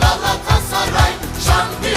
Galatasaray şampiyon.